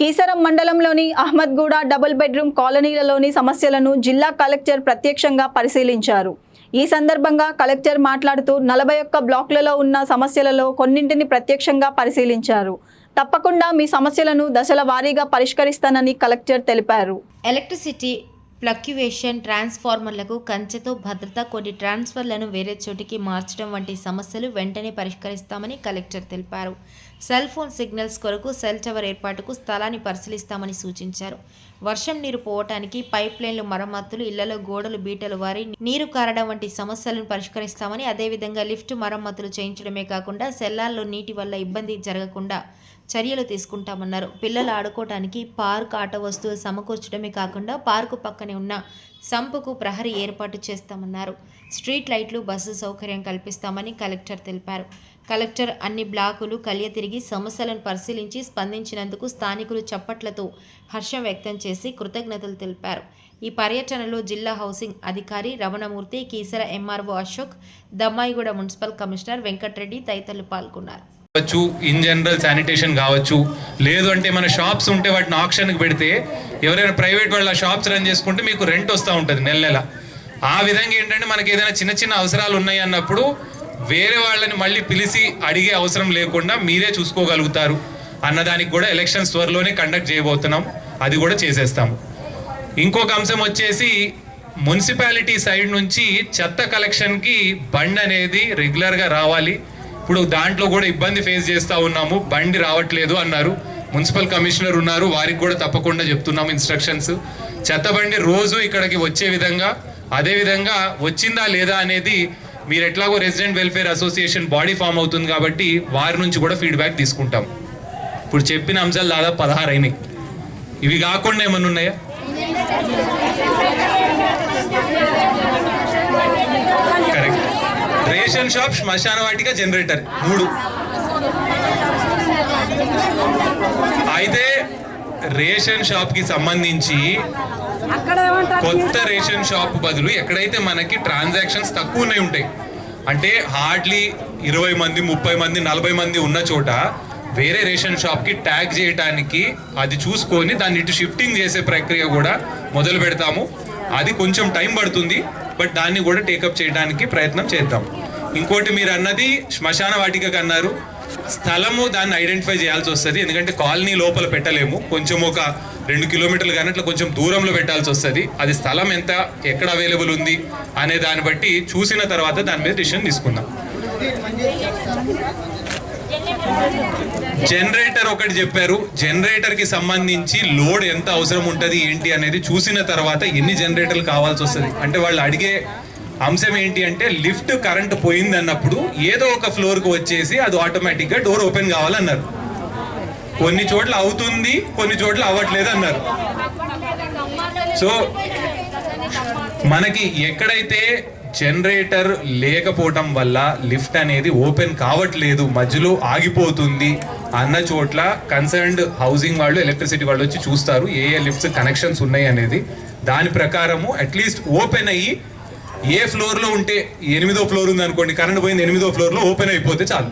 కీసరం మండలంలోని Ahmedguda double bedroom కాలనీలలోని సమస్యలను జిల్లా కలెక్టర్ ప్రత్యక్షంగా పరిశీలించారు. ఈ సందర్భంగా కలెక్టర్ మాట్లాడుతూ నలభై ఒక్క బ్లాక్లలో ఉన్న సమస్యలలో కొన్నింటిని ప్రత్యక్షంగా పరిశీలించారు. తప్పకుండా మీ సమస్యలను దశల వారీగా పరిష్కరిస్తానని కలెక్టర్ తెలిపారు. ఎలక్ట్రిసిటీ ఫ్లక్యువేషన్ ట్రాన్స్ఫార్మర్లకు కంచెతో భద్రత కొన్ని ట్రాన్స్ఫర్లను వేరే చోటికి మార్చడం వంటి సమస్యలు వెంటనే పరిష్కరిస్తామని కలెక్టర్ తెలిపారు. సెల్ ఫోన్ సిగ్నల్స్ కొరకు సెల్ టవర్ ఏర్పాటుకు స్థలాన్ని పరిశీలిస్తామని సూచించారు. వర్షం నీరు పోవటానికి పైప్ లైన్లు మరమ్మతులు ఇళ్ళలో గోడలు బీటలు వారి నీరు కారడం వంటి సమస్యలను పరిష్కరిస్తామని అదేవిధంగా లిఫ్ట్ మరమ్మతులు చేయించడమే కాకుండా సెల్లాల్లో నీటి వల్ల ఇబ్బంది జరగకుండా చర్యలు తీసుకుంటామన్నారు. పిల్లలు ఆడుకోవటానికి పార్క్ ఆట వస్తువులు సమకూర్చడమే కాకుండా పార్కు పక్కనే ఉన్న సంపుకు ప్రహరీ ఏర్పాటు చేస్తామన్నారు. స్ట్రీట్ లైట్లు బస్సు సౌకర్యం కల్పిస్తామని కలెక్టర్ తెలిపారు. కలెక్టర్ అన్ని బ్లాకులు కలియ తిరిగి సమస్యలను పరిశీలించి స్పందించినందుకు స్థానికులు చప్పట్లతో హర్షం వ్యక్తం చేసి కృతజ్ఞతలు తెలిపారు. ఈ పర్యటనలో జిల్లా హౌసింగ్ అధికారి Ramanamurthy Keesara MRO Ashok Dammaiguda municipal commissioner Venkatareddy తదితరులు పాల్గొన్నారు. కావచ్చు ఇన్ జనరల్ శానిటేషన్ కావచ్చు లేదు అంటే మన షాప్స్ ఉంటే వాటిని ఆప్షన్కి పెడితే ఎవరైనా ప్రైవేట్ వాళ్ళ షాప్స్ రన్ చేసుకుంటే మీకు రెంట్ వస్తూ ఉంటుంది నెల నెల. ఆ విధంగా ఏంటంటే మనకి ఏదైనా చిన్న చిన్న అవసరాలు ఉన్నాయి అన్నప్పుడు వేరే వాళ్ళని మళ్ళీ పిలిచి అడిగే అవసరం లేకుండా మీరే చూసుకోగలుగుతారు అన్నదానికి కూడా ఎలక్షన్స్ త్వరలోనే కండక్ట్ చేయబోతున్నాం. అది కూడా చేసేస్తాం ఇంకొక అంశం వచ్చేసి మున్సిపాలిటీ సైడ్ నుంచి చెత్త కలెక్షన్కి బండి అనేది రెగ్యులర్గా రావాలి. ఇప్పుడు దాంట్లో కూడా ఇబ్బంది ఫేస్ చేస్తూ ఉన్నాము. బండి రావట్లేదు అన్నారు. మున్సిపల్ కమిషనర్ ఉన్నారు. వారికి కూడా తప్పకుండా చెప్తున్నాము ఇన్స్ట్రక్షన్స్. చెత్త బండి రోజు ఇక్కడికి వచ్చే విధంగా అదే విధంగా వచ్చిందా లేదా అనేది మీరు ఎట్లాగో resident welfare association body form అవుతుంది కాబట్టి వారి నుంచి కూడా ఫీడ్బ్యాక్ తీసుకుంటాం. ఇప్పుడు చెప్పిన అంశాలు దాదాపు పదహారు అయినాయి. ఇవి కాకుండా ఏమన్నా ఉన్నాయా? కరెక్ట్ రేషన్ షాప్ శ్మశాన వాటిక జనరేటర్ మూడు. అయితే రేషన్ షాప్కి సంబంధించి కొత్త రేషన్ షాప్ బదులు ఎక్కడైతే మనకి ట్రాన్సాక్షన్స్ తక్కువనే ఉంటాయి అంటే హార్డ్లీ ఇరవై మంది ముప్పై మంది నలభై మంది ఉన్న చోట వేరే రేషన్ షాప్కి ట్యాగ్ చేయడానికి అది చూసుకొని దాన్ని ఇటు షిఫ్టింగ్ చేసే ప్రక్రియ కూడా మొదలు పెడతాము. అది కొంచెం టైం పడుతుంది బట్ దాన్ని కూడా టేకప్ చేయడానికి ప్రయత్నం చేద్దాం. ఇంకోటి మీరు అన్నది శ్మశాన వాటికకు అన్నారు స్థలము దాన్ని ఐడెంటిఫై చేయాల్సి వస్తుంది ఎందుకంటే కాలనీ లోపల పెట్టలేము. కొంచెం ఒక రెండు కిలోమీటర్లు కానీ అట్లా కొంచెం దూరంలో పెట్టాల్సి వస్తుంది. అది స్థలం ఎంత ఎక్కడ అవైలబుల్ ఉంది అనే దాన్ని బట్టి చూసిన తర్వాత దాని మీద డిసిషన్ తీసుకుందాం. జనరేటర్ ఒకటి చెప్పారు. జనరేటర్కి సంబంధించి లోడ్ ఎంత అవసరం ఉంటుంది ఏంటి అనేది చూసిన తర్వాత ఎన్ని జనరేటర్లు కావాల్సి వస్తుంది. అంటే వాళ్ళు అడిగే అంశం ఏంటి అంటే లిఫ్ట్ కరెంట్ పోయింది అన్నప్పుడు ఏదో ఒక ఫ్లోర్కి వచ్చేసి అది ఆటోమేటిక్గా డోర్ ఓపెన్ కావాలన్నారు. కొన్ని చోట్ల అవుతుంది కొన్ని చోట్ల అవ్వట్లేదు అన్నారు. సో మనకి ఎక్కడైతే జనరేటర్ లేకపోవటం వల్ల లిఫ్ట్ అనేది ఓపెన్ కావట్లేదు మధ్యలో ఆగిపోతుంది అన్న చోట్ల కన్సర్న్డ్ హౌసింగ్ వాళ్ళు ఎలక్ట్రిసిటీ వాళ్ళు వచ్చి చూస్తారు ఏ ఏ లిఫ్ట్స్ కనెక్షన్స్ ఉన్నాయి అనేది. దాని ప్రకారము అట్లీస్ట్ ఓపెన్ అయ్యి ఏ ఫ్లోర్లో ఉంటే ఎనిమిదో ఫ్లోర్ ఉంది అనుకోండి కరెంట్ పోయింది ఎనిమిదో ఫ్లోర్లో ఓపెన్ అయిపోతే చాలు.